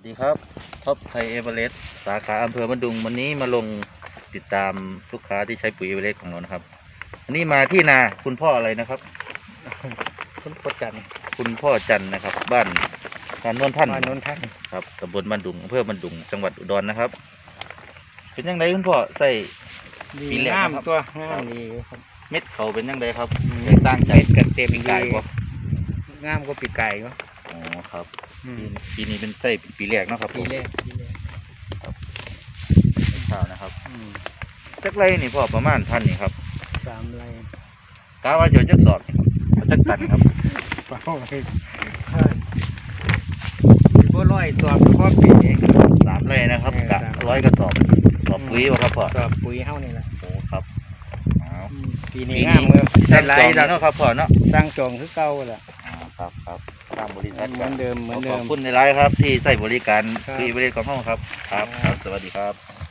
วัสดีครับท็อปไทยเอเวอเรสต์สาขาอำเภอบันดุง วันนี้มาลงติดตามลูกค้าที่ใช้ปุ๋ยเอเวอเรสต์ของเรานะครับวันนี้มาที่นาคุณพ่ออะไรนะครับ คุณพจันทร์คุณพ่อจันทร์นะครับ บ้านบ้านโนนท่านมานนท่านครับตำบลบันดุงอำเภอบันดุง จังหวัดอุดรนะครับ เป็นยังไงคุณพ่อใส่ดีปีแรกงามนะครับตัวงามดีครับเม็ดเขาเป็นยังไงครับอืมแตกต่างจากเม็ดก็เต็มปีกายดีบ่งามก็ปีกไก่ก็อ๋อ ครับอืมปีปีนี้เป็นไส้ปีแรกเนาะครับปีแรกปีแรกข้าวนะครับอืมจักไรนี่พ่อประมาณพันนี่ครับสามไร่กาว่าจะจักสอบนี่เอาจักตันครับเปล่าเลยบ่ร้อยสอบเฉพาะปีนี้สามเลยนะครับเออกะสามร้อยกระสอบสอบปุ๋ยวะครับพ่อสอบปุ๋ยเฮานี่แหละโอ้ครับเอาอืมปีปีนี้งามเลยสร้ได้งหลายจองแล้วเนาะครับพ่อเนาะ สร้างจองคือเก่าแหละ อ่าครับครับ ตามบริษัทเหมือนเดิมเหมือนเดิขมอบคุณในไลน์ครับ ที่ใส่บริการครับฟรีบริการของห้องครับ ครับครับ สวัสดีครับ